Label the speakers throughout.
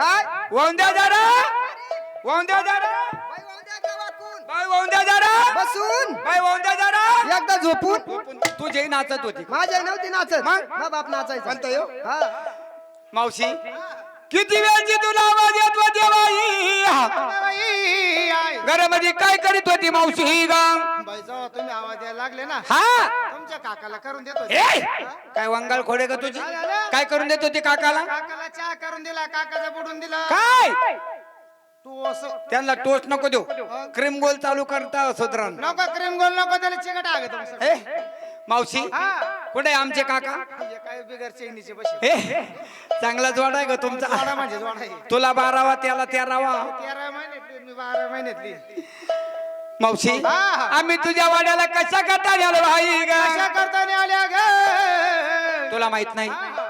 Speaker 1: काय?
Speaker 2: वाहून द्या जरा. वाहून द्या जरा.
Speaker 1: बसून.
Speaker 2: बाई वाहून द्या जरा.
Speaker 1: एकदा झोपून.
Speaker 2: तू जई नाचत होती.
Speaker 1: माझ्या नव्हती नाचत.
Speaker 2: मग?
Speaker 1: मग बाप नाचायचा.
Speaker 2: म्हणतो ह्यो?
Speaker 1: हा.
Speaker 2: मावशी किती वेळची तुला आवाज येत होती बाई? घरामध्ये काय करीत होती मावशी ही
Speaker 3: जेव्हा तुम्ही आवाज द्यायला लागले ना.
Speaker 2: हा?
Speaker 3: तुमच्या काकाला करून देतो
Speaker 2: ए! काय वंगाल खोडे का तुझी? काय करून देत होती काकाला?
Speaker 3: काकाला चहा करून दिला काकाचं बुडून दिला.
Speaker 2: काय?
Speaker 3: तू असं
Speaker 2: त्यांना टोस्ट नको देऊ. क्रीम गोल चालू करता सुधरण.
Speaker 3: नको क्रीम गोल नको त्याला चिकट आग तुमचं.
Speaker 2: ए! मावशी
Speaker 3: हा.
Speaker 2: कुठे आहे आमचे काका?
Speaker 3: हे काय बिगर चैनीचे बसे?
Speaker 2: ए चांगला जोड आहे ग तुमचा.
Speaker 3: म्हणजे आहे.
Speaker 2: तुला बारावा त्याला तेरावा.
Speaker 3: तेरा महिन्यातली मी बारा महिन्यातली.
Speaker 2: मावशी
Speaker 3: हा, हा.
Speaker 2: आम्ही तुझ्या वाड्याला कशा करता झालो भाई ग?
Speaker 3: आल्या ग?
Speaker 2: तुला माहीत नाही.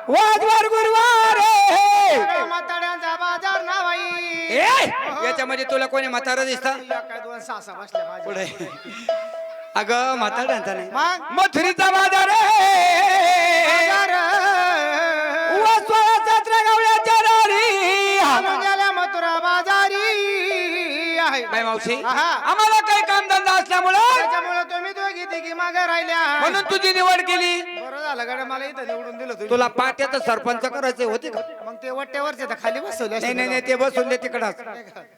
Speaker 2: वाजवार गुरुवार!
Speaker 3: म्हाताड्यांचा बाजार ना बाई
Speaker 2: ए! याच्यामध्ये तुला कोणी म्हातारं दिसत?
Speaker 3: काय दोन सासा बसल्या माझ्या.
Speaker 2: पुढे. अगं म्हाताऱ्यांचा नाही.
Speaker 3: मग?
Speaker 2: मथुरीचा बाजार
Speaker 3: मथुरा बाजारी आहे.
Speaker 2: बाई मावशी
Speaker 3: आहा.
Speaker 2: आम्हाला काही कामधंदा असल्यामुळं
Speaker 3: त्याच्यामुळे तुम्ही दोघी तिघी मागे राहिल्या.
Speaker 2: म्हणून तुझी निवड केली.
Speaker 3: बरं झालं गड्या मला इथं निवडून दिलं तुम्ही.
Speaker 2: तुला पाट्याचं सरपंच करायचे होते का?
Speaker 3: मग ते वट्ट्यावरचे तर खाली बसवले
Speaker 2: नाही नाही नाही ते बसून दे तिकडं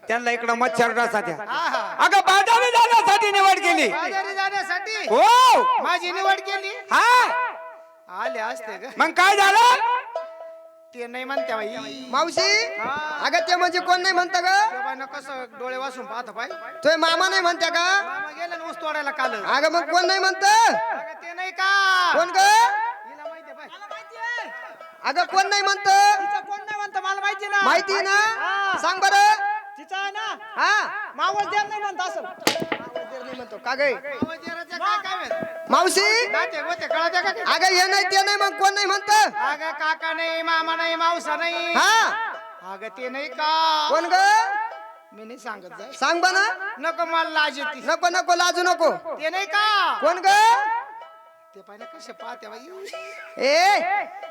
Speaker 2: त्यांना इकडं मच्छर
Speaker 3: आहा.
Speaker 2: अगं बाजारी जाण्यासाठी निवड केली.
Speaker 3: बाजारी जाण्यासाठी
Speaker 2: हो.
Speaker 3: माझी निवड केली.
Speaker 2: हा.
Speaker 3: आले असते ग
Speaker 2: मग काय झालं?
Speaker 3: ते नाही म्हणत्या बाई.
Speaker 1: मावशी
Speaker 3: हा.
Speaker 1: अगं ते म्हणजे कोण नाही म्हणत ग?
Speaker 3: कसं डोळे वाचून पाहत पाय
Speaker 1: तुझे मामा नाही म्हणत्या का?
Speaker 3: मामा गेला ना ऊस तोडायला काल.
Speaker 1: अगं मग कोण नाही म्हणत?
Speaker 3: अगं ते नाही का?
Speaker 1: कोण ग?
Speaker 3: हिला.
Speaker 1: अगं कोण नाही म्हणत?
Speaker 3: तिचं कोण नाही म्हणतं? मला माहिती ना.
Speaker 1: माहिती ना. सांग बरं.
Speaker 3: तिचं आहे ना.
Speaker 1: हा.
Speaker 3: मावळ देव नाही म्हणत असं.
Speaker 1: म्हणतो का गे? मावशी? अगं हे नाही ते नाही मग कोण नाही म्हणत?
Speaker 3: अगं काका नाही मामा नाही मावसा नाही.
Speaker 1: हा?
Speaker 3: अगं ते नाही का?
Speaker 1: कोण ग?
Speaker 3: मी नाही सांगत जाय.
Speaker 1: सांग बना
Speaker 3: नको मला लाज येते.
Speaker 1: नको नको लाजू नको.
Speaker 3: ते नाही का?
Speaker 1: कोण ग?
Speaker 3: ते पाहिजे कसे पाहते बाई.
Speaker 1: ए!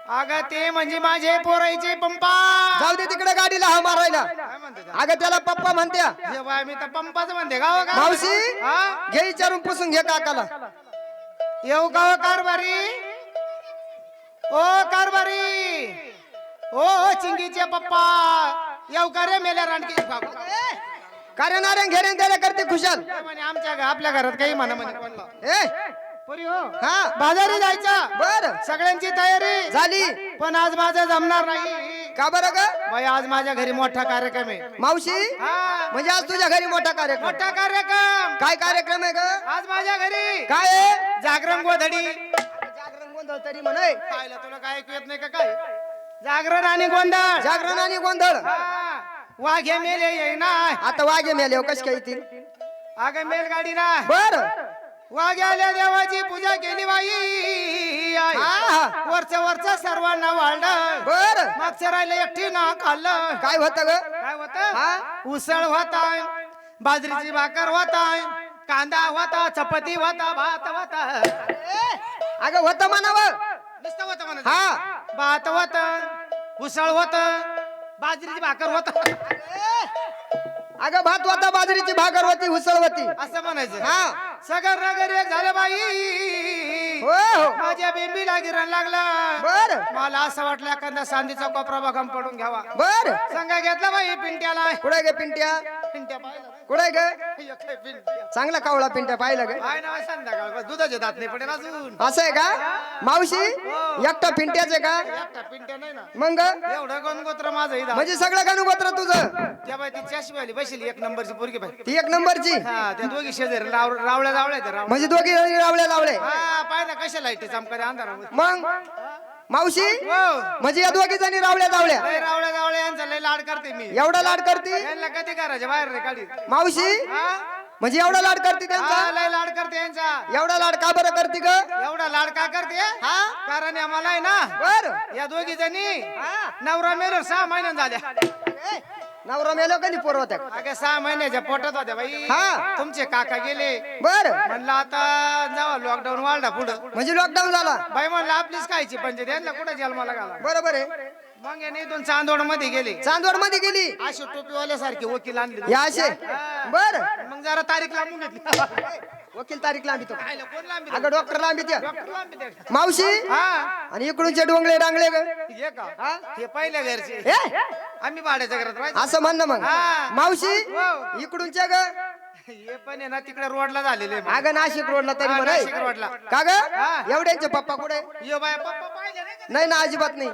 Speaker 3: अगं ते म्हणजे माझे पोरायचे पंपा.
Speaker 1: जाऊ दे तिकडे गाडीला हा मारायला.
Speaker 3: काय म्हणते त्या?
Speaker 1: अगं त्याला पप्पा म्हणत्या.
Speaker 3: हे बाय मी तर पंपाच म्हणते गाव का?
Speaker 1: मावशी
Speaker 3: हा?
Speaker 1: घे विचारून पुसून घे काकाला.
Speaker 3: येऊ गाव कारभारी? ओ कारभारी! ओ चिंगीचे पप्पा! येऊ का रे मेल्या रानकी
Speaker 1: कार्य नारायण घेणे गेले करते खुशाल
Speaker 3: म्हणे आमच्या घ- आपल्या घरात काही म्हणा म्हणे. कोणला
Speaker 1: ए
Speaker 3: हो
Speaker 1: हा
Speaker 3: बाजारी जायचं.
Speaker 1: बर.
Speaker 3: सगळ्यांची तयारी.
Speaker 1: झाली.
Speaker 3: पण आज माझं जमणार नाही.
Speaker 1: का बरं ग?
Speaker 3: बाई आज माझ्या घरी मोठा कार्यक्रम आहे.
Speaker 1: मावशी?
Speaker 3: हा.
Speaker 1: म्हणजे आज तुझ्या घरी मोठा कार्यक्रम.
Speaker 3: मोठा कार्यक्रम.
Speaker 1: काय कार्यक्रम आहे ग?
Speaker 3: आज माझ्या घरी.
Speaker 1: काय आहे?
Speaker 3: जागरण गोधडी.
Speaker 1: जागरण गोंधळ तरी म्हणे.
Speaker 3: पाहिलं तुला काय ऐकू येत नाही का काय? जागरण आणि गोंधळ.
Speaker 1: जागरण आणि गोंधळ.
Speaker 3: हा. वाघे मेले येईना.
Speaker 1: आता वागे मेले कश काय येतील?
Speaker 3: अगं मेलगाडी ना
Speaker 1: बर.
Speaker 3: वाघ्याल्या देवाची पूजा केली बाई. वरच वरच सर्वांना वाढलं.
Speaker 1: बर.
Speaker 3: मागचं राहिलं एकटी ना खाल्लं.
Speaker 1: काय होत ग?
Speaker 3: काय होत?
Speaker 1: हा?
Speaker 3: उसळ होताय बाजरीची भाकर होताय कांदा होता चपाती होता भात होता.
Speaker 1: अगं होत म्हणावं.
Speaker 3: नुसतं होतं म्हणत.
Speaker 1: हा.
Speaker 3: भात होत उसळ होत बाजरीची भाकर होत.
Speaker 1: अगं भात होता बाजरीची भाकर होती उसळ होती.
Speaker 3: असं म्हणायचं.
Speaker 1: हा.
Speaker 3: सगळं नगर एक झालं बाई.
Speaker 1: हो हो.
Speaker 3: माझ्या बेंबीला गिरण लागला.
Speaker 1: बर.
Speaker 3: मला असं वाटलं एखादा सांदीचा कोपरा बघाम पडून घ्यावा.
Speaker 1: बर.
Speaker 3: संघ घेतला बाई पिंट्याला.
Speaker 1: कुठे गे पिंट्या?
Speaker 3: पाहिलं
Speaker 1: कुठे ग?
Speaker 3: हे पिंट्या?
Speaker 1: चांगला कावळा पिंट्या पाहिलं ग.
Speaker 3: काय आहे संध्याकाळ. दुधाचे दात नाही पडेल अजून.
Speaker 1: असं आहे का? मावशी एकटा पिंट्याचे का?
Speaker 3: एकटा पिंट्या नाही ना.
Speaker 1: मग?
Speaker 3: एवढं गणगोत्र माझं इथं.
Speaker 1: म्हणजे सगळं गणुगोत्र तुझं?
Speaker 3: त्या बाई ती चष्मेवाली बसली एक नंबरची पोरगी बाई.
Speaker 1: ती एक नंबरची?
Speaker 3: हा त्या दोघी शेजारी राव- रावळ्या. त्या
Speaker 1: म्हणजे दोघी जणी लावले
Speaker 3: हा ना कशा लाइट चमकारे अंधारामध्ये.
Speaker 1: मग? मावशी?
Speaker 3: हो
Speaker 1: म्हणजे या दोघी जणी रावल्या लावल्या
Speaker 3: लय रावळ्या रावळ्या यांचा लय लाड करते मी.
Speaker 1: एवढा लाड करती?
Speaker 3: यांना कधी करायचे बाहेर रे काढी
Speaker 1: मावशी?
Speaker 3: हा?
Speaker 1: म्हणजे एवढा लाड करते
Speaker 3: हा,
Speaker 1: त्यांचा?
Speaker 3: लय लाड करते यांचा.
Speaker 1: एवढा लाड का बरं करते ग?
Speaker 3: एवढा लाड का करते?
Speaker 1: हा?
Speaker 3: कारण आम्हाला आहे ना
Speaker 1: बर.
Speaker 3: या दोघी जणी नवरा मेलो सहा महिन्यात झाल्या.
Speaker 1: नवरा मेलो कधी पोरवत्या
Speaker 3: अगं सहा महिन्याच्या पोटात होत्या बाई.
Speaker 1: हा.
Speaker 3: तुमचे काका गेले.
Speaker 1: बर.
Speaker 3: म्हणलं आता जावा लॉकडाऊन वाढला पुढं.
Speaker 1: म्हणजे लॉकडाऊन झाला.
Speaker 3: बाई म्हणलं आपलीच खायची पंचायत यांना कुठं जन्माला घाला?
Speaker 1: बरोबर आहे.
Speaker 3: मग याने इथून चांदोडमध्ये गेले.
Speaker 1: चांदवडमध्ये गेली.
Speaker 3: अशी टोपीवाल्यासारखे वकील आणले.
Speaker 1: या असे बर.
Speaker 3: मग जरा तारीख लांबून घेतली.
Speaker 1: वकील तारीख लांबी तो
Speaker 3: खायला कोण लांबी
Speaker 1: अगं डॉक्टर लांबी त्या
Speaker 3: डॉक्टर लांबी द्या.
Speaker 1: मावशी
Speaker 3: हा
Speaker 1: आणि इकडूनचे डोंगळे डांगळे ग
Speaker 3: हे का
Speaker 1: हा?
Speaker 3: हे पहिल्या घरचे
Speaker 1: ए
Speaker 3: आम्ही भाड्याच्या घरात राहायचो.
Speaker 1: असं म्हणणं मग
Speaker 3: हा.
Speaker 1: मावशी
Speaker 3: हो.
Speaker 1: इकडूनच्या ग
Speaker 3: हे पण आहे ना तिकडे रोडला झालेले आहे.
Speaker 1: अगं नाशिक रोडला तरी
Speaker 3: हा, नाशिक रोडला.
Speaker 1: का ग
Speaker 3: हा.
Speaker 1: एवढ्यांचे पप्पा कुठे
Speaker 3: यो बाय पप्पा पाहिले नाही का?
Speaker 1: नाही ना अजिबात नाही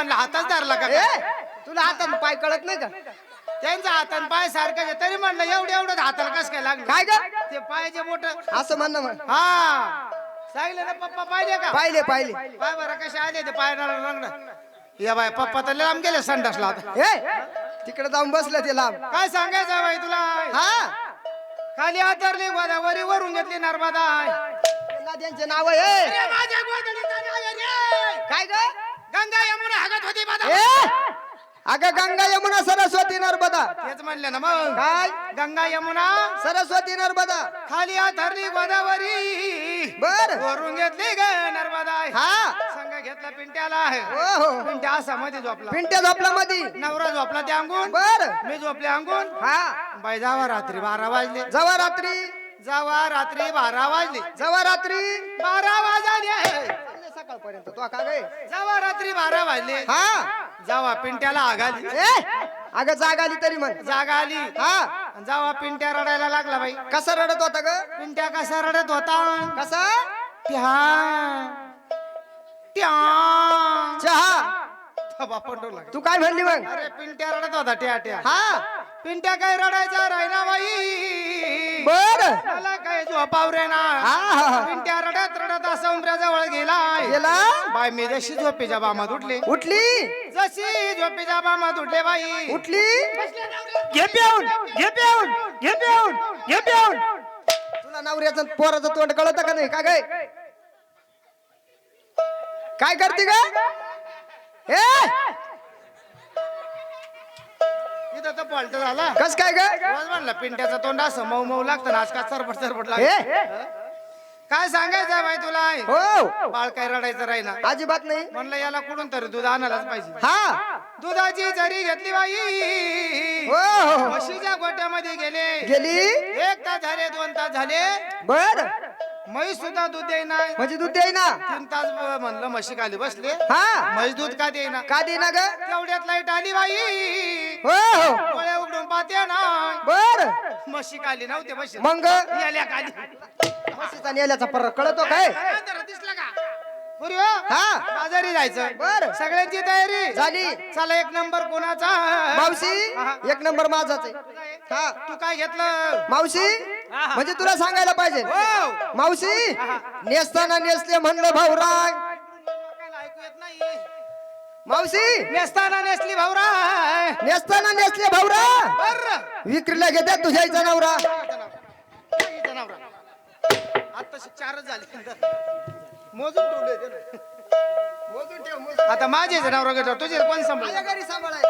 Speaker 3: म्हणलं हातच धरला का
Speaker 1: ए तुला हातात पाय कळत नाही का?
Speaker 3: त्यांचा हातान पाय सारखं आहे. तरी म्हणलं एवढं एवढं हाताला कस काय लागलं?
Speaker 1: काय ग?
Speaker 3: ते पायाचे मोठ
Speaker 1: असं म्हणणं मग
Speaker 3: हा. सांगितलं ना पप्पा पाहिले का?
Speaker 1: पाहिले पाहिले.
Speaker 3: पाय बरं कसे आले ते पाय रंगणं या बाय पप्पा तर लांब गेले संडासला आता.
Speaker 1: ए तिकडे जाऊन बसलं ते लांब.
Speaker 3: काय सांगायचं बाई तुला?
Speaker 1: हा?
Speaker 3: खाली आतरली गोदावरी वरून घेतली नर्मदा.
Speaker 1: नद्यांचे नाव आहे. काय ग?
Speaker 3: गंगा यमुना हागत होती
Speaker 1: अगं गंगा यमुना सरस्वती नर्मदा.
Speaker 3: तेच म्हणले ना मग.
Speaker 1: काय?
Speaker 3: गंगा यमुना
Speaker 1: सरस्वती नर्मदा.
Speaker 3: खाली आथरली गोदावरी.
Speaker 1: बर.
Speaker 3: वरून घेतली ग नर्मदा.
Speaker 1: हा.
Speaker 3: संघ घेतला पिंट्याला.
Speaker 1: हो हो.
Speaker 3: पिंट्या असा मध्ये झोपला.
Speaker 1: पिंट्या झोपला मधी
Speaker 3: नवरा झोपला त्या अंगून.
Speaker 1: बर.
Speaker 3: मी झोपले अंगून.
Speaker 1: हा.
Speaker 3: बाई जावा रात्री बारा वाजले.
Speaker 1: जवा रात्री.
Speaker 3: जावा रात्री बारा वाजले.
Speaker 1: जवा रात्री.
Speaker 3: बारा वाजले.
Speaker 1: सकाळपर्यंत. तो का गे?
Speaker 3: जावा रात्री बारा वाजले.
Speaker 1: हा.
Speaker 3: जावा पिंट्याला
Speaker 1: ए अगं जाग आली तरी म्हण.
Speaker 3: जागा आली.
Speaker 1: हा.
Speaker 3: जावा पिंट्या रडायला लागला बाई.
Speaker 1: कसा रडत होता ग?
Speaker 3: पिंट्या कसा रडत होता?
Speaker 1: कसा?
Speaker 3: त्या
Speaker 1: चहा. तू काय म्हणली मग?
Speaker 3: अरे पिंट्या रडत होता ट्या ट्या.
Speaker 1: हा.
Speaker 3: पिंट्या काय रडायचा राहिना बाई?
Speaker 1: बर.
Speaker 3: मला काय झोपाव रे ना.
Speaker 1: हा हा, हा.
Speaker 3: पिंट्या गेलाय.
Speaker 1: गेला?
Speaker 3: बाय मी जशी झोपेच्या बामात उठले.
Speaker 1: उठली?
Speaker 3: जशी झोपेच्या बामात उठले बाई.
Speaker 1: उठली?
Speaker 3: घे पिऊन घे पिऊन घे पिऊन घे पिऊन.
Speaker 1: तुला नवऱ्याचं पोराचं तोंड कळत का नाही? का गे? काय करते ग? ए
Speaker 3: इथं तर पलट झाला.
Speaker 1: कस काय ग?
Speaker 3: म्हणलं पिंट्याचा तोंड असं मऊ मऊ लागतं ना आज का सरपट सरपट लागत?
Speaker 1: ए
Speaker 3: काय सांगायचं बाई तुला?
Speaker 1: हो.
Speaker 3: बाळ काय रडायचं राहिना
Speaker 1: अजिबात नाही.
Speaker 3: म्हणलं याला कुठून तरी दूध आणायलाच पाहिजे.
Speaker 1: हा.
Speaker 3: दुधाची जरी घेतली बाई.
Speaker 1: हो हो.
Speaker 3: म्हशीच्या गोट्यामध्ये गेले.
Speaker 1: गेली?
Speaker 3: एक तास झाले दोन तास झाले.
Speaker 1: बर.
Speaker 3: म्हैस सुद्धा दूध देईना.
Speaker 1: म्हणजे दूध देई ना
Speaker 3: तीन तास म्हणलं म्हशी खाली बसले.
Speaker 1: हा?
Speaker 3: म्हैस दूध का देईना?
Speaker 1: का दे ना ग?
Speaker 3: तेवढ्यात लाइट आली बाई.
Speaker 1: हो हो.
Speaker 3: डोळे उघडून पाहते ना.
Speaker 1: बर.
Speaker 3: म्हशी खाली नव्हते म्हशी.
Speaker 1: मग?
Speaker 3: याल्या खाली.
Speaker 1: म्हशीचा नेल्याचा फरक कळतो काय?
Speaker 3: अंधारात दिसला का? पुरी हो?
Speaker 1: हा.
Speaker 3: बाजारी जायचं.
Speaker 1: बर.
Speaker 3: सगळ्यांची तयारी.
Speaker 1: झाली.
Speaker 3: चला एक नंबर कोणाचा?
Speaker 1: मावशी. एक नंबर माझाच आहे. हा
Speaker 3: तू काय घेतलं?
Speaker 1: मावशी? म्हणजे तुला सांगायला पाहिजे.
Speaker 3: हो.
Speaker 1: मावशी नेसताना नेसले म्हणलं भाऊराय. मावशी.
Speaker 3: नेसताना नेसली भाऊरा
Speaker 1: नेसताना नेसले भाऊरा विक्रीला घेतात तुझ्या आईचा नवरा.
Speaker 3: आता चारच झाले. मोजून ठेवले ते ना.
Speaker 1: मोजून ठेव, मोजून.
Speaker 3: आता माझे जनावर घेतो तुझे कोण सांभाळ
Speaker 1: घरी सांभाळाय.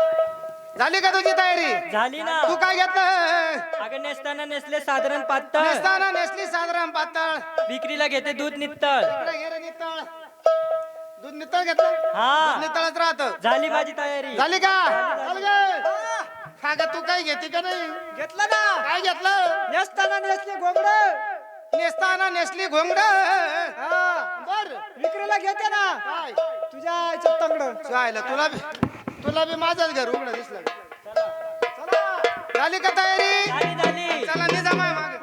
Speaker 3: झाली का तुझी तयारी?
Speaker 4: झाली ना.
Speaker 3: तू काय घेतलं?
Speaker 4: अगं नेसताना नेसले साधारण पातळ.
Speaker 3: नेसताना नेसली साधारण पातळ.
Speaker 4: विक्रीला घेते दूध नित्तळ.
Speaker 3: इकडे घे रे नितळ दूध नितळ घेतलं?
Speaker 4: हा.
Speaker 3: नितळच राहत.
Speaker 4: झाली माझी तयारी.
Speaker 3: झाली का? झाली का? का? ग तू काय घेते का नाही?
Speaker 1: घेतलं ना.
Speaker 3: काय घेतलं?
Speaker 1: नेसताना नेसले घोंगड.
Speaker 3: नेसताना नेसली घोंगड. बर.
Speaker 1: विक्रीला घेते ना.
Speaker 3: काय?
Speaker 1: तुझ्या आईचं तंगड.
Speaker 3: तुला बी तुला बी माझाच घर उघड दिसलं. झाली का तयारी? चला निजा माय मागे.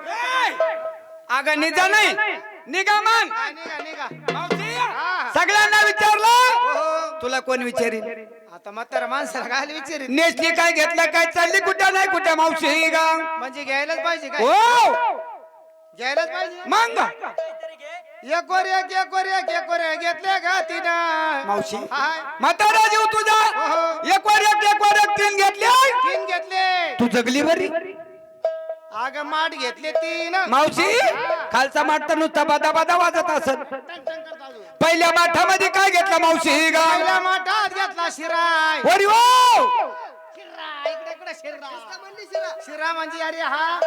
Speaker 2: अगं निजा नाही. निघा मग.
Speaker 3: निघा निघा.
Speaker 2: मावशी
Speaker 3: हा.
Speaker 2: सगळ्यांना विचारलं?
Speaker 3: हो.
Speaker 2: तुला कोण विचारील
Speaker 3: आता म्हातारा माणसाला काय विचारित
Speaker 2: नेसली काय घेतलं काय चालली कुठं नाही कुठं मावशी गा?
Speaker 3: म्हणजे घ्यायलाच पाहिजे काय?
Speaker 2: हो.
Speaker 3: घ्यायलाच पाहिजे?
Speaker 2: मग.
Speaker 3: एक वर एक एक वर एक एक वर एक घेतले का तिनं.
Speaker 2: मावशी.
Speaker 3: हाय.
Speaker 2: म्हातारा जीव तुझा.
Speaker 3: हो.
Speaker 2: एक वर एक एक वर एक तीन घेतले.
Speaker 3: तीन घेतले.
Speaker 2: तू जगली बरी.
Speaker 3: अग माठ घेतले तीन.
Speaker 2: मावशी खालचा माठ तर नुसता बादा बादा वाजत असत पहिल्या माठामध्ये काय घेतलं मावशी ही गा?
Speaker 3: पहिल्या माठात घेतला शिराय.
Speaker 2: वरी हो
Speaker 3: शिरा इकडे शिरा शिरा म्हणजे अरे हा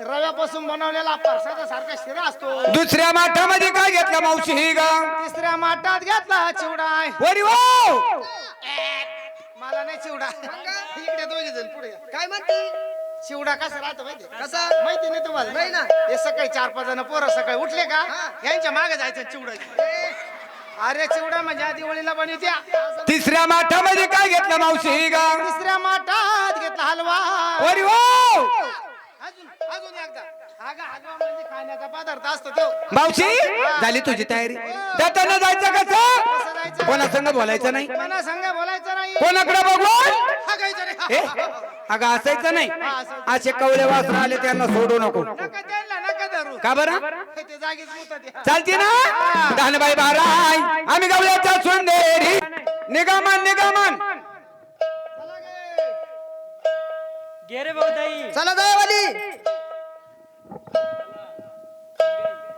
Speaker 3: रव्यापासून बनवलेला परसादा सारखा शिरा असतो.
Speaker 2: दुसऱ्या माठामध्ये काय घेतलं मावशी ही गा?
Speaker 3: तिसऱ्या माठात घेतला चिवडाय
Speaker 2: वरी हो!
Speaker 3: मला नाही चिवडा. इकडे दोघे जण पुढे या.
Speaker 1: काय म्हणती?
Speaker 3: चिवडा कसा राहतो माहिती
Speaker 1: कसा?
Speaker 3: माहिती नाही तुम्हाला?
Speaker 1: नाही ना.
Speaker 3: हे सकाळी चार पाच जण पोरं सकाळी उठले का? यांच्या मागे जायचं चिवडा. अरे चिवडा म्हणजे दिवाळीला बनवत्या
Speaker 2: तिसऱ्या माठामध्ये काय घेतलं मावशी ही गा?
Speaker 3: तिसऱ्या माठात घेतला हलवा.
Speaker 2: वरी हो!
Speaker 3: अजून अजून एकदा. म्हणजे खाण्याचा पदार्थ असतो तो.
Speaker 2: मावशी झाली तुझी तयारी. जाताना जायचं
Speaker 3: कसं? जायचं?
Speaker 2: कोणा संग बोलायचं नाही?
Speaker 3: कोणा संग बोलायचं नाही?
Speaker 2: कोणाकडे बघून?
Speaker 3: हागायचं
Speaker 2: हे
Speaker 3: नाही
Speaker 2: अगं असायचं नाही. असे कवळे वासर आले त्यांना सोडू नको.
Speaker 3: नका त्यांना नका धरू.
Speaker 2: का बरं?
Speaker 3: जागीच मुतात
Speaker 2: चालते ना? धानबाई बाराय. आम्ही गवळ्याच्या सोंदेरी. निगमन निगमन.
Speaker 4: घे रे भाऊ ताई
Speaker 1: चला जावाली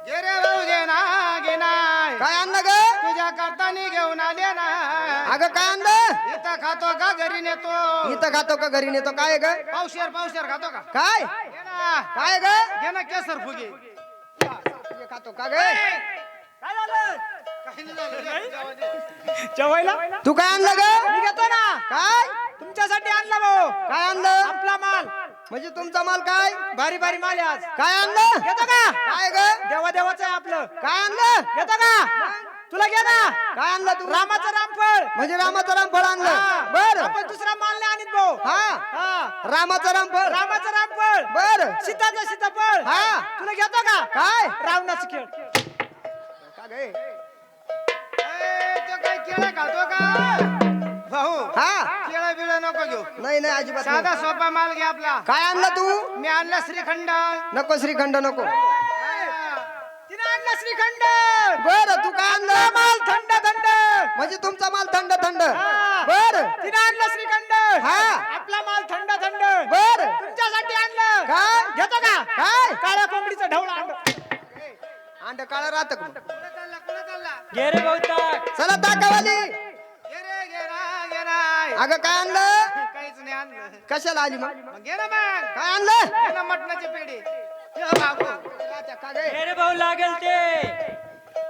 Speaker 3: गे रे भाऊ
Speaker 1: काय आणलं ग?
Speaker 3: तुझ्या करतानी घेऊन आले ना.
Speaker 1: अगं काय आणलं?
Speaker 3: इथं खातो का घरी नेतो?
Speaker 1: इथं खातो का घरी नेतो? काय ग?
Speaker 3: पावशेर पावशेर खातो का?
Speaker 1: काय? काय ग?
Speaker 3: घे ना केसर फुगे.
Speaker 1: हे खातो का ग?
Speaker 3: काही नाही झालं, जाऊ दे.
Speaker 4: जेवायला?
Speaker 1: तू काय आणलं ग?
Speaker 3: मी घेतो ना.
Speaker 1: काय?
Speaker 3: तुमच्यासाठी आणला भाऊ.
Speaker 1: काय आणलं?
Speaker 3: आपला माल.
Speaker 1: म्हणजे तुमचा माल काय?
Speaker 3: भारी भारी माल आहे आज.
Speaker 1: काय आणलं?
Speaker 3: घेतो का?
Speaker 1: काय ग?
Speaker 3: देवा देवाचं आहे आपलं.
Speaker 1: काय आणलं?
Speaker 3: घेतो का? तुला घे ना.
Speaker 1: काय आणलं तू?
Speaker 3: रामाचं रामफळ.
Speaker 1: म्हणजे रामाचं रामफळ आणलं. बर.
Speaker 3: आपण दुसरा माल नाही आणत भाऊ.
Speaker 1: हा.
Speaker 3: हा.
Speaker 1: रामाचं रामफळ.
Speaker 3: रामाचं रामफळ.
Speaker 1: बर.
Speaker 3: सीताचं सीताफळ.
Speaker 1: हा.
Speaker 3: तुला घेतो का?
Speaker 1: काय?
Speaker 3: रावणाचं खेळ.
Speaker 1: का गे?
Speaker 3: तो काय केळं खातो का? भाऊ
Speaker 1: हा.
Speaker 3: केळं बिळ नको घेऊ.
Speaker 1: नाही नाही अजिबात.
Speaker 3: साधा सोपा माल घे आपला.
Speaker 1: काय आणलं तू?
Speaker 3: मी आणला श्रीखंड.
Speaker 1: नको श्रीखंड नको.
Speaker 3: श्रीखंड
Speaker 1: बर तू काय आणलं?
Speaker 3: माल थंड थंड.
Speaker 1: म्हणजे तुमचा माल थंड थंड. बर.
Speaker 3: तिने आणला श्रीखंड
Speaker 1: हा.
Speaker 3: आपला माल थंड थंड.
Speaker 1: बर.
Speaker 3: तुमच्यासाठी आणलं.
Speaker 1: काय?
Speaker 3: घेतो का?
Speaker 1: काय?
Speaker 3: काळ्या कोंबडीचं ढवळा आणलं
Speaker 1: अंड काळ राहत
Speaker 4: घे रे ताक
Speaker 1: चला ताकावाली. अगं काय आणलं?
Speaker 3: काहीच नाही आणलं.
Speaker 1: कशाला आली मग?
Speaker 3: मग घे ना मग.
Speaker 1: काय आणलं?
Speaker 3: मटणाची पेढी. ये बाबू.
Speaker 1: का गे?
Speaker 4: घे रे भाऊ लागल ते.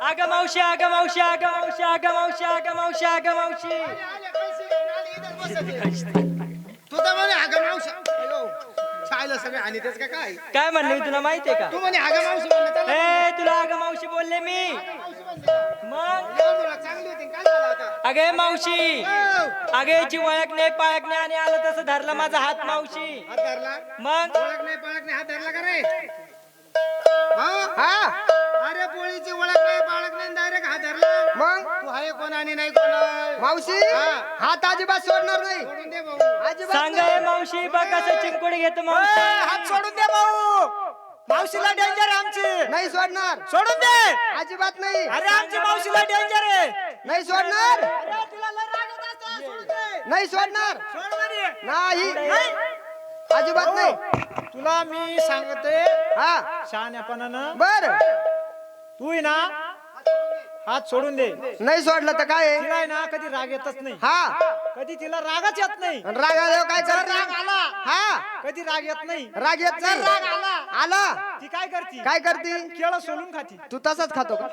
Speaker 4: आग मावशी आग मावशी आग मावशी आग मावशी आग मावशी आग मावशी.
Speaker 3: म्हणे हागा मावशी. सगळे आणि का काय?
Speaker 4: काय म्हणले? मी तुला माहितीये का?
Speaker 3: तू म्हणे हागा मावशी म्हणलं त्याला
Speaker 4: ए तुला आग मावशी बोलले मी? मग?
Speaker 3: तुला चांगली होती काय
Speaker 4: अगे मावशी
Speaker 3: हो.
Speaker 4: अगे याची ओळख नाही पाळख नाही आणि आलं तसं धरला माझा हात मावशी.
Speaker 3: हात धरला?
Speaker 4: मग?
Speaker 3: ओळख नाही पाळख नाही हात धरला का रे? भाऊ?
Speaker 1: हा?
Speaker 3: अरे पोळीची ओळख नाही पाळख नाही डायरेक्ट हात धरला.
Speaker 1: मग?
Speaker 3: तू आहे कोण आणि नाही कोण?
Speaker 1: मावशी
Speaker 3: हा.
Speaker 1: हात अजिबात सोडणार नाही.
Speaker 3: सोडून दे भाऊ.
Speaker 1: अजिबात
Speaker 4: सांग
Speaker 1: नाही.
Speaker 4: ए मावशी बघ कसं चिंकोड घेतो मावशी.
Speaker 3: हात सोडून दे भाऊ. मावशीला डेंजर आहे आमची.
Speaker 1: नाही सोडणार.
Speaker 3: सोडून दे.
Speaker 1: अजिबात नाही.
Speaker 3: अरे आमची मावशीला डेंजर आहे.
Speaker 1: नाही सोडणार. नाही सोडणार. नाही.
Speaker 3: नाही.
Speaker 1: अजिबात नाही.
Speaker 3: तुला मी सांगते
Speaker 1: हा.
Speaker 3: शहाण्यापणानं.
Speaker 1: बर.
Speaker 3: तू ना. हात सोडून दे.
Speaker 1: नाही सोडलं तर काय आहे?
Speaker 3: तिला आहे ना कधी राग येतच नाही.
Speaker 1: हा.
Speaker 3: कधी तिला रागच येत नाही.
Speaker 1: आणि राग आल्यावर काय
Speaker 3: जर राग
Speaker 1: करते
Speaker 3: आला.
Speaker 1: हा.
Speaker 3: कधी राग येत नाही.
Speaker 1: राग येत
Speaker 3: जर राग
Speaker 1: नाही
Speaker 3: आला.
Speaker 1: आला.
Speaker 3: ती काय करते?
Speaker 1: काय करते?
Speaker 3: केळं सोलून खाती.
Speaker 1: तू तसंच खातो का?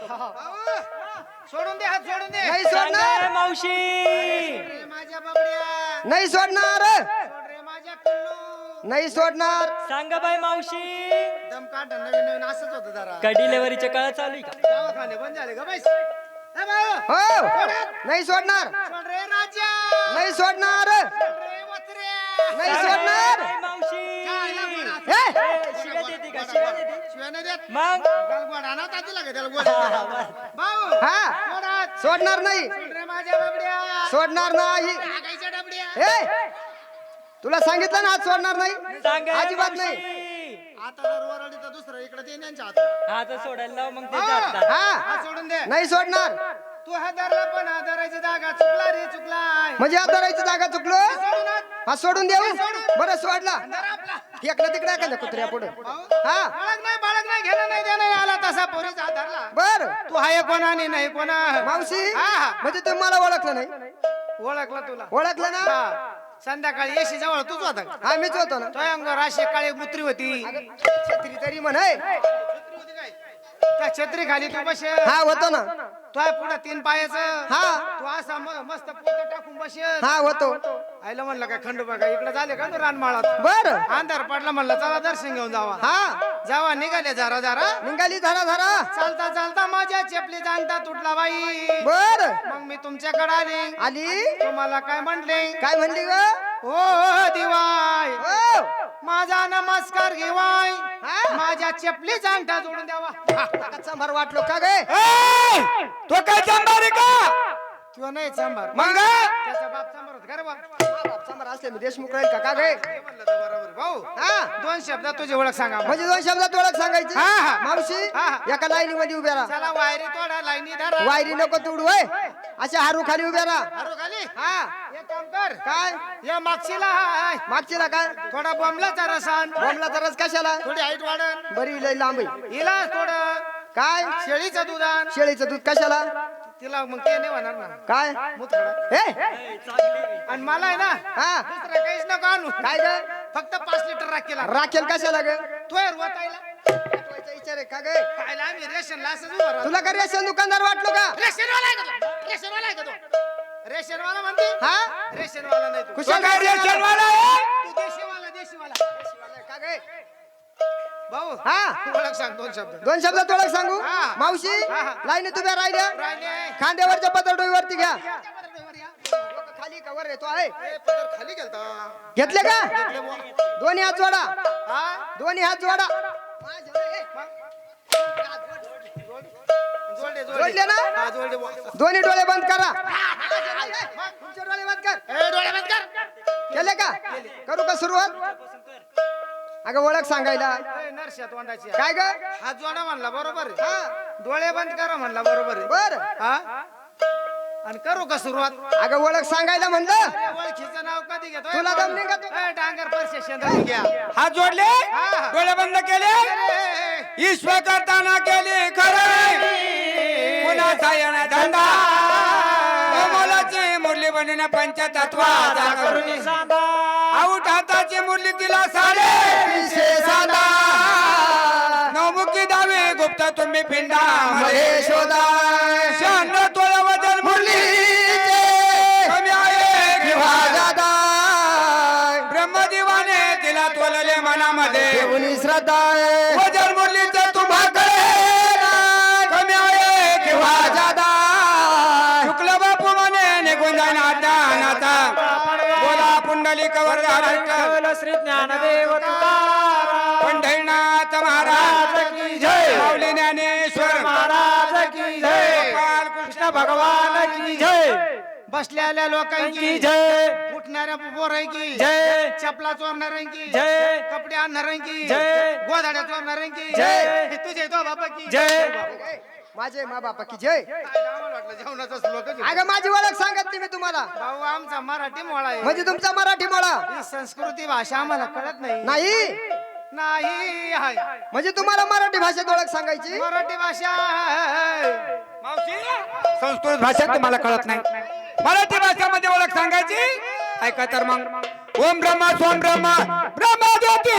Speaker 3: सोडून दे हात सोडून दे.
Speaker 1: नाही सोडणार.
Speaker 4: मावशी.
Speaker 3: माझ्या बाबड्या
Speaker 1: नाही सोडणार.
Speaker 3: सोड रे माझ्या पिल्लू.
Speaker 1: नाही सोडणार.
Speaker 4: सांग बाई मावशी.
Speaker 3: दम काढ नवीन नवीन असंच होतं जरा.
Speaker 4: का डिलेव्हरीच्या काळात चालू आहे का?
Speaker 3: दवाखाने बंद झाले का ए
Speaker 1: हो. नाही सोडणार.
Speaker 3: सोड रे राजा.
Speaker 1: नाही सोडणार.
Speaker 3: सोड रे वत्र्या.
Speaker 1: नाही सोडणार.
Speaker 4: बाई मावशी.
Speaker 3: खायला म्हणा.
Speaker 1: हे?
Speaker 4: ए, शिव्या देते का? शिव्या देते?
Speaker 3: शिव्या नाही देत.
Speaker 4: मग?
Speaker 3: गाल गोड आणा, ताती लागे त्याला गोड. भाऊ,
Speaker 1: हा.
Speaker 3: सोड हात.
Speaker 1: सोडणार नाही.
Speaker 3: सोड रे माझ्या बाबड्या.
Speaker 1: सोडणार नाही.
Speaker 3: डबड्या.
Speaker 1: हे तुला सांगितलं ना आज सोडणार नाही?
Speaker 4: सांग
Speaker 1: अजिबात नाही.
Speaker 4: मावशी.
Speaker 3: तर दुसरं इकडे ते हातात.
Speaker 4: सोडायला लाव मग
Speaker 1: हा
Speaker 3: सोडून दे.
Speaker 1: नाही सोडणार.
Speaker 3: तू हादरला पण हादरायची जागा चुकला रे चुकलाय.
Speaker 1: म्हणजे राहायची जागा चुकलो?
Speaker 3: सोडून.
Speaker 1: हा सोडून देऊ?
Speaker 3: सोडून.
Speaker 1: बरं सोडला.
Speaker 3: धर आपला.
Speaker 1: एकला तिकडे एखाद्या कुत्र्या पुढे. हा.
Speaker 3: बाळग नाही बाळग नाही घेणं नाही देणं नाही आला तसा पोरीचा धरला
Speaker 1: बर.
Speaker 3: तू हाय कोणाने नाही कोणा?
Speaker 1: मावशी?
Speaker 3: हा, हा.
Speaker 1: म्हणजे तुम्ही मला ओळखलं नाही?
Speaker 3: ओळखलं तुला.
Speaker 1: ओळखलं ना?
Speaker 3: हा. संध्याकाळी येशी जवळ तूच होता का?
Speaker 1: हा मीच होतो ना.
Speaker 3: तो अंगावर अशी काळी मुत्री होती.
Speaker 1: छत्री तरी म्हण है.
Speaker 3: त्या छत्री खाली तू बस.
Speaker 1: हा होतो ना.
Speaker 3: तो पुढे तीन पायाचं.
Speaker 1: हा.
Speaker 3: तू असा म- मस्त पोत टाकून बसेल.
Speaker 1: हा होतो.
Speaker 3: आईला म्हणलं काय खंड बघा इकडे झाले का तू रानमाळात?
Speaker 1: बर.
Speaker 3: अंधार पडला म्हणलं चला दर्शन घेऊन जावा.
Speaker 1: हा.
Speaker 3: जावा निघाले जरा जरा.
Speaker 1: निघाली धरा धरा
Speaker 3: चालता चालता माझ्या चपली जाणता तुटला बाई.
Speaker 1: बर.
Speaker 3: मग मी तुमच्याकडे आले.
Speaker 1: आली?
Speaker 3: तुम्हाला काय म्हटले
Speaker 1: काय म्हणली ग?
Speaker 3: हो दिवाय.
Speaker 1: हो.
Speaker 3: माझा नमस्कार घेवाय.
Speaker 1: हा?
Speaker 3: माझ्या चपली जाणता जोडून द्यावा.
Speaker 1: संभार वाटलो का गे?
Speaker 2: ए! तो काय चांभार आहे का?
Speaker 3: किंवा नाही सांबार
Speaker 2: मग?
Speaker 3: त्याचा बाप सांबार होता का रे बा?
Speaker 1: संभार असले मी देशमुख राहील का? का गे?
Speaker 3: म्हणलं तर बरोबर भाऊ
Speaker 1: हा?
Speaker 3: दोन शब्दात तुझी ओळख सांगा मला.
Speaker 1: म्हणजे दोन शब्दात ओळख सांगायची?
Speaker 3: हा, हा.
Speaker 1: मावशी
Speaker 3: हा.
Speaker 1: एका लाईनी मध्ये उभ्या राहा.
Speaker 3: चला वायरी तोडा लाईनी धरा.
Speaker 1: वायरी नको तोडू होय. अशा हारू खाली उभ्या राहा.
Speaker 3: हारो खाली?
Speaker 1: हा.
Speaker 3: एक काम कर.
Speaker 1: काय?
Speaker 3: या मागशीला हाय
Speaker 1: काय?
Speaker 3: थोडा बॉम्बलाचा रसान
Speaker 1: बॉम्बला तरच कशाला?
Speaker 3: थोडी हाईट वाढन.
Speaker 1: बरी लय लांब आहे.
Speaker 3: हिला थोडं
Speaker 1: काय?
Speaker 3: शेळीचं दुधान
Speaker 1: शेळीचं दूध कशाला?
Speaker 3: तिला मग ते नाही होणार ना.
Speaker 1: काय?
Speaker 3: मुतखडा
Speaker 1: हे?
Speaker 3: आणि मला आहे ना
Speaker 1: हा.
Speaker 3: दुसरं काहीच नको आणू.
Speaker 1: काय ग?
Speaker 3: फक्त पाच लिटर राखेला
Speaker 1: राखेल कशाला ग?
Speaker 3: तो रोतायला
Speaker 1: विचार आहे का ग?
Speaker 3: खायला आम्ही रेशनला असंच उभं राहतो.
Speaker 1: तुला का रेशन दुकानदार वाटलो का?
Speaker 3: रेशनवाला आहे का तो? रेशनवाला आहे का तो? रेशनवाला म्हणते?
Speaker 1: हा?
Speaker 3: रेशनवाला नाही तू.
Speaker 2: तो
Speaker 1: कुशल
Speaker 2: काय रेशनवाला आहे?
Speaker 3: भाऊ.
Speaker 1: हा.
Speaker 3: ओळख सांग दोन शब्द.
Speaker 1: दोन शब्दात ओळख सांगू?
Speaker 3: हा.
Speaker 1: मावशी
Speaker 3: हा, हा.
Speaker 1: लाईनीत उभ्या राहिल्या.
Speaker 3: राहिले.
Speaker 1: खांद्यावरच्या पदरडोईवरती घ्या. खाली कवर येतो आहे.
Speaker 3: ए, पदर खाली गेलता.
Speaker 1: घेतले का? दोन्ही हात जोडा.
Speaker 3: हा?
Speaker 1: दोन्ही हात जोडा.
Speaker 3: जोडले
Speaker 1: जोडले. ना?
Speaker 3: हा जोडले बुवा.
Speaker 1: दोन्ही डोळे बंद करा. तुमचे डोळे बंद कर.
Speaker 3: ए, डोळे बंद कर.
Speaker 1: केले का? करू का सुरुवात? अगं ओळख सांगायला.
Speaker 3: नरशा तोंडाची
Speaker 1: काय ग?
Speaker 3: हात जोडा म्हणला बरोबर आहे.
Speaker 1: हा
Speaker 3: डोळे बंद करा म्हणला बरोबर आहे.
Speaker 1: बर.
Speaker 3: हा? आणि करू का सुरुवात?
Speaker 1: अगं ओळख सांगायला म्हणलं.
Speaker 3: ओळखीचं नाव कधी घेतो
Speaker 1: तुला दम नाही का तू?
Speaker 3: डांगर परशे शेंदरी घ्या.
Speaker 2: हात जोडले?
Speaker 3: हा.
Speaker 2: डोळे बंद केले? ईश्वर करताना केली खरं. पुन्हा सायन धंदा? मोलाची मुरली बनून पंचतत्वाचा करून आऊट हाताची मुरली तिला साडे.
Speaker 1: साधा
Speaker 2: दावे गुप्त तुम्ही पिंडा
Speaker 1: मध्ये शोधा.
Speaker 4: जय.
Speaker 3: बसलेल्या लोकांची.
Speaker 4: जय.
Speaker 3: उठणाऱ्या पोरांची
Speaker 4: जय.
Speaker 3: चपला चोरणाऱ्यांची
Speaker 4: जय.
Speaker 3: कपडे आणणाऱ्यांची
Speaker 4: जय.
Speaker 3: गोधाड्या चोरणाऱ्यांची
Speaker 4: जय.
Speaker 3: हे तुझे तो बाबा की.
Speaker 4: जय.
Speaker 1: माझे मा बापा की. जय.
Speaker 3: जेवणाचा श्लोक आहे.
Speaker 1: अगं माझी ओळख सांगत नाही मी तुम्हाला.
Speaker 3: भाऊ आमचा मराठी मोळा आहे.
Speaker 1: म्हणजे तुमचा मराठी मोळा.
Speaker 3: ही संस्कृती भाषा आम्हाला कळत नाही.
Speaker 1: नाही.
Speaker 3: नाही आहे.
Speaker 1: म्हणजे तुम्हाला मराठी भाषेत ओळख सांगायची?
Speaker 3: मराठी भाषा.
Speaker 2: मावशी संस्कृत भाषा तुम्हाला कळत नाही. मराठी भाषेमध्ये ओळख सांगायची? ऐका तर मग. ओम ब्रह्मा सोम ब्रह्मा. ब्रह्मा ज्योती.